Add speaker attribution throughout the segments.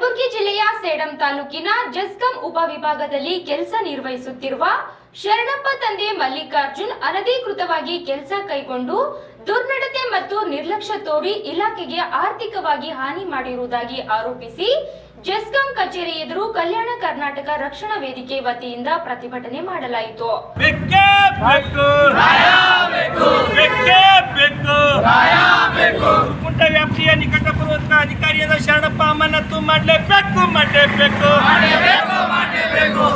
Speaker 1: ಕಲಬುರಗಿ ಜಿಲ್ಲೆಯ ಸೇಡಂ ತಾಲೂಕಿನ ಜಸ್ಕಂ ಉಪವಿಭಾಗದಲ್ಲಿ ಕೆಲಸ ನಿರ್ವಹಿಸುತ್ತಿರುವ ಶರಣಪ್ಪ ತಂದೆ ಮಲ್ಲಿಕಾರ್ಜುನ್ ಅನಧಿಕೃತವಾಗಿ ಕೆಲಸ ಕೈಗೊಂಡು ದುರ್ನಡತೆ ಮತ್ತು ನಿರ್ಲಕ್ಷ್ಯ ತೋರಿ ಇಲಾಖೆಗೆ ಆರ್ಥಿಕವಾಗಿ ಹಾನಿ ಮಾಡಿರುವುದಾಗಿ ಆರೋಪಿಸಿ ಜೆಸ್ಕಾಂ ಕಚೇರಿ ಎದುರು ಕಲ್ಯಾಣ ಕರ್ನಾಟಕ ರಕ್ಷಣಾ ವೇದಿಕೆ ವತಿಯಿಂದ ಪ್ರತಿಭಟನೆ ಮಾಡಲಾಯಿತು.
Speaker 2: ವ್ಯಾಪ್ತಿಯ ನಿಕಟಪೂರ್ವಕ ಅಧಿಕಾರಿಯಾದ ಶರಣಪ್ಪ ಅಮ್ಮನತ್ತು ಮಾಡಲೇಬೇಕು ಮಾಡಲೇಬೇಕು.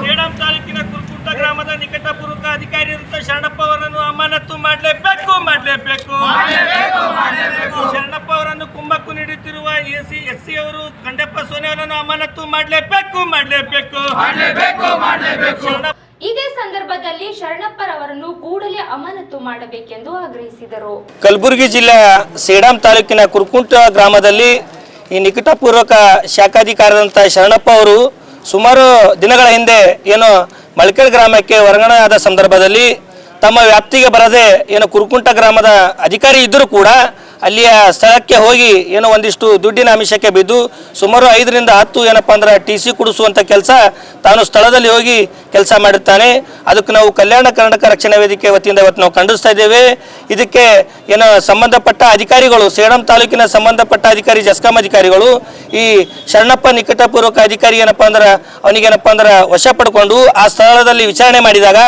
Speaker 2: ಸೇಡಂ ತಾಲೂಕಿನ ಕುರುಕುಂಟ ಗ್ರಾಮದ ನಿಕಟಪೂರ್ವಕ ಅಧಿಕಾರಿಯಾದ ಶರಣಪ್ಪ ಅವರನ್ನು ಅಮ್ಮನತ್ತು ಮಾಡಲೇಬೇಕು ಮಾಡಲೇಬೇಕು. ಶರಣಪ್ಪ ಅವರನ್ನು ಕುಂಭಕ್ಕೂ ನೀಡುತ್ತಿರುವ ಎಸಿ ಸಿ ಎಸ್ ಸಿ ಅವರು ಕಂಡಪ್ಪ ಸೋನೆ ಅವರನ್ನು ಅಮ್ಮನತ್ತು ಮಾಡಲೇಬೇಕು ಮಾಡಲೇಬೇಕು. ಶರಣಪ್ಪ
Speaker 1: ಇದೇ ಸಂದರ್ಭದಲ್ಲಿ ಶರಣಪ್ಪರವರನ್ನು ಕೂಡಲೇ ಅಮಾನತು ಮಾಡಬೇಕೆಂದು ಆಗ್ರಹಿಸಿದರು.
Speaker 3: ಕಲಬುರಗಿ ಜಿಲ್ಲೆಯ ಸೇಡಂ ತಾಲೂಕಿನ ಕುರ್ಕುಂಟ ಗ್ರಾಮದಲ್ಲಿ ಈ ನಿಕಟಪೂರ್ವಕ ಶಾಖಾಧಿಕಾರಿಯಾದಂಥ ಶರಣಪ್ಪ ಅವರು ಸುಮಾರು ದಿನಗಳ ಹಿಂದೆ ಏನು ಮಳಕೆರೆ ಗ್ರಾಮಕ್ಕೆ ವರ್ಗಾವಣೆ ಆದ ಸಂದರ್ಭದಲ್ಲಿ ತಮ್ಮ ವ್ಯಾಪ್ತಿಗೆ ಬರದೆ ಏನು ಕುರುಕುಂಟ ಗ್ರಾಮದ ಅಧಿಕಾರಿ ಇದ್ದರೂ ಕೂಡ ಅಲ್ಲಿಯ ಸ್ಥಳಕ್ಕೆ ಹೋಗಿ ಏನೋ ಒಂದಿಷ್ಟು ದುಡ್ಡಿನ ಅಂಶಕ್ಕೆ ಬಿದ್ದು ಸುಮಾರು ಐದರಿಂದ ಹತ್ತು ಏನಪ್ಪ ಅಂದ್ರೆ ಟಿ ಸಿ ಕೊಡಿಸುವಂಥ ಕೆಲಸ ತಾನು ಸ್ಥಳದಲ್ಲಿ ಹೋಗಿ ಕೆಲಸ ಮಾಡಿರ್ತಾನೆ. ಅದಕ್ಕೆ ನಾವು ಕಲ್ಯಾಣ ಕರ್ನಾಟಕ ರಕ್ಷಣಾ ವೇದಿಕೆ ವತಿಯಿಂದ ಇವತ್ತು ನಾವು ಖಂಡಿಸ್ತಾ ಇದ್ದೇವೆ. ಇದಕ್ಕೆ ಏನೋ ಸಂಬಂಧಪಟ್ಟ ಅಧಿಕಾರಿಗಳು, ಸೇಡಂ ತಾಲೂಕಿನ ಸಂಬಂಧಪಟ್ಟ ಅಧಿಕಾರಿ, ಜಸ್ಕಾಂ ಅಧಿಕಾರಿಗಳು, ಈ ಶರಣಪ್ಪ ನಿಕಟಪೂರ್ವಕ ಅಧಿಕಾರಿ ಏನಪ್ಪ ಅಂದ್ರೆ ಅವನಿಗೇನಪ್ಪ ಅಂದ್ರೆ ವಶ ಪಡ್ಕೊಂಡು ಆ ಸ್ಥಳದಲ್ಲಿ ವಿಚಾರಣೆ ಮಾಡಿದಾಗ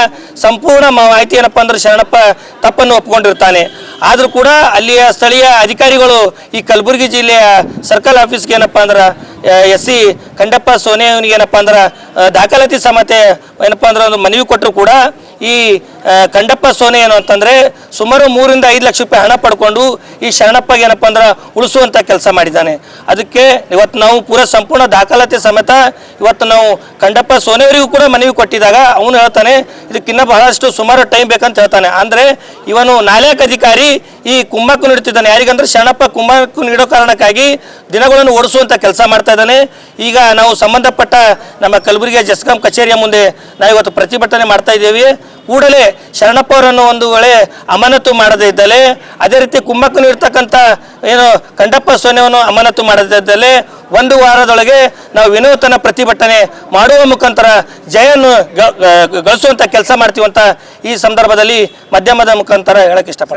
Speaker 3: ಸಂಪೂರ್ಣ ಮಾಹಿತಿ ಏನಪ್ಪ ಅಂದ್ರೆ ಶರಣಪ್ಪ ತಪ್ಪನ್ನು ಒಪ್ಪಿಕೊಂಡಿರ್ತಾನೆ ಆದರೂ ಕೂಡ ಅಲ್ಲಿಯ ಸ್ಥಳೀಯ ಅಧಿಕಾರಿಗಳು ಈ ಕಲಬುರಗಿ ಜಿಲ್ಲೆಯ ಸರ್ಕಲ್ ಆಫೀಸ್ಗೆ ಏನಪ್ಪ ಅಂದ್ರೆ ಎಸ್ ಸಿ ಕಂಡಪ್ಪ ಸೋನೆ ಅವನಿಗೆ ಏನಪ್ಪ ಅಂದ್ರೆ ದಾಖಲಾತಿ ಸಮೇತ ಏನಪ್ಪ ಅಂದ್ರೆ ಒಂದು ಮನವಿ ಕೊಟ್ಟರು ಕೂಡ ಈ ಖಂಡಪ್ಪ ಸೋನೆ ಏನು ಅಂತಂದರೆ ಸುಮಾರು ಮೂರಿಂದ ಐದು ಲಕ್ಷ ರೂಪಾಯಿ ಹಣ ಪಡ್ಕೊಂಡು ಈ ಶರಣಪ್ಪಗೆ ಏನಪ್ಪ ಅಂದ್ರೆ ಉಳಿಸುವಂಥ ಕೆಲಸ ಮಾಡಿದ್ದಾನೆ. ಅದಕ್ಕೆ ಇವತ್ತು ನಾವು ಪೂರ ಸಂಪೂರ್ಣ ದಾಖಲಾತಿ ಸಮೇತ ಇವತ್ತು ನಾವು ಕಂಡಪ್ಪ ಸೋನೆಯವರಿಗೂ ಕೂಡ ಮನವಿ ಕೊಟ್ಟಿದ್ದಾಗ ಅವನು ಹೇಳ್ತಾನೆ ಇದಕ್ಕಿನ್ನ ಬಹಳಷ್ಟು ಸುಮಾರು ಟೈಮ್ ಬೇಕಂತ ಹೇಳ್ತಾನೆ. ಅಂದರೆ ಇವನು ನಾಲ್ಕು ಅಧಿಕಾರಿ ಈ ಕುಂಭಕ್ಕೂ ನೀಡುತ್ತಿದ್ದಾನೆ. ಯಾರಿಗಂದ್ರೆ ಶರಣಪ್ಪ ಕುಂಭಕ್ಕೂ ನೀಡೋ ಕಾರಣಕ್ಕಾಗಿ ದಿನಗಳನ್ನು ಓಡಿಸುವಂಥ ಕೆಲಸ ಮಾಡ್ತಾ ಇದ್ದಾನೆ ಈಗ ನಾವು ಸಂಬಂಧಪಟ್ಟ ನಮ್ಮ ಕಲಬುರಗಿಯ ಜಸ್ಕಾಂ ಕಚೇರಿಯ ಮುಂದೆ ನಾವು ಇವತ್ತು ಪ್ರತಿಭಟನೆ ಮಾಡ್ತಾ ಇದ್ದೇವೆ ಕೂಡಲೇ ಶರಣಪ್ಪ ಅವರನ್ನು ಒಂದು ವೇಳೆ ಅಮಾನತು ಮಾಡದೇ ಇದ್ದಲ್ಲಿ ಅದೇ ರೀತಿ ಕುಂಭಕ್ಕನು ಇರ್ತಕ್ಕಂಥ ಏನು ಕಂಡಪ್ಪ ಸೋನೆಯನ್ನು ಅಮಾನತು ಮಾಡದೇ ಇದ್ದಲ್ಲಿ ಒಂದು ವಾರದೊಳಗೆ ನಾವು ವಿನೂತನ ಪ್ರತಿಭಟನೆ ಮಾಡುವ ಮುಖಾಂತರ ಜಯನ್ನು ಗಳಿಸುವಂಥ ಕೆಲಸ ಮಾಡ್ತೀವಂತ ಈ ಸಂದರ್ಭದಲ್ಲಿ ಮಾಧ್ಯಮದ ಮುಖಾಂತರ ಹೇಳಕ್ಕೆ ಇಷ್ಟಪಡ್ತೀನಿ